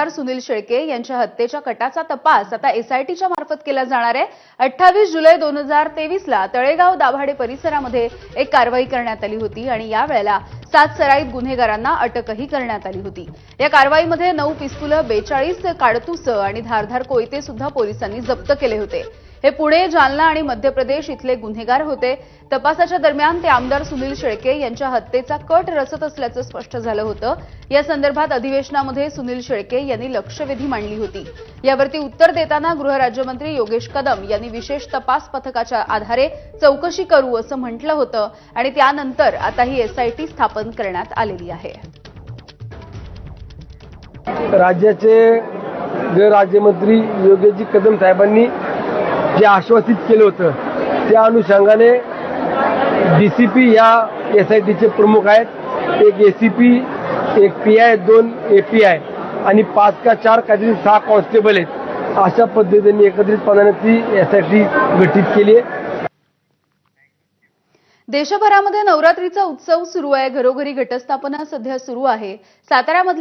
आमदार सुनील शेळके यांच्या हत्येच्या कटाचा तपास आता एसआयटीच्या मार्फत केला जाणार आहे. अठ्ठावीस जुलै दोन हजार तेवीसला तळेगाव दाभाडे परिसरामध्ये एक कारवाई करण्यात आली होती आणि यावेळेला सात सराईत गुन्हेगारांना अटकही करण्यात आली होती. या कारवाईमध्ये नऊ पिस्तुलं बेचाळीस काडतुसं आणि धारधार कोयते सुद्धा पोलिसांनी जप्त केले होते. हे पुणे जालना आणि मध्य प्रदेश इथले गुन्हेगार होते. तपासाच्या दरम्यान ते आमदार सुनील शेळके यांच्या हत्येचा कट रचत असल्याचं स्पष्ट झालं होतं. या संदर्भात अधिवेशनामध्ये सुनील शेळके यांनी लक्षवेधी मांडली होती. यावरती उत्तर देताना गृहराज्यमंत्री योगेश कदम यांनी विशेष तपास पथकाच्या आधारे चौकशी करू असं म्हटलं होतं आणि त्यानंतर आता ही एसआयटी स्थापन करण्यात आलेली आहे. राज्याचे गृहराज्यमंत्री योगेशजी कदम साहेबांनी जे आश्वासित केलं होतं त्या अनुषंगाने डी सी पी या एस आय टीचे प्रमुख आहेत. एक ए सी पी एक पी आय दोन ए पी आय आणि पाच का चार काहीतरी सहा कॉन्स्टेबल आहेत. अशा पद्धतीने एकत्रितपणाने ती एस आय टी गठीत केली आहे. देशभरामध्ये नवरात्रीचा उत्सव सुरू आहे. घरोघरी घटस्थापना सध्या सुरू आहे. साताऱ्यामधल्या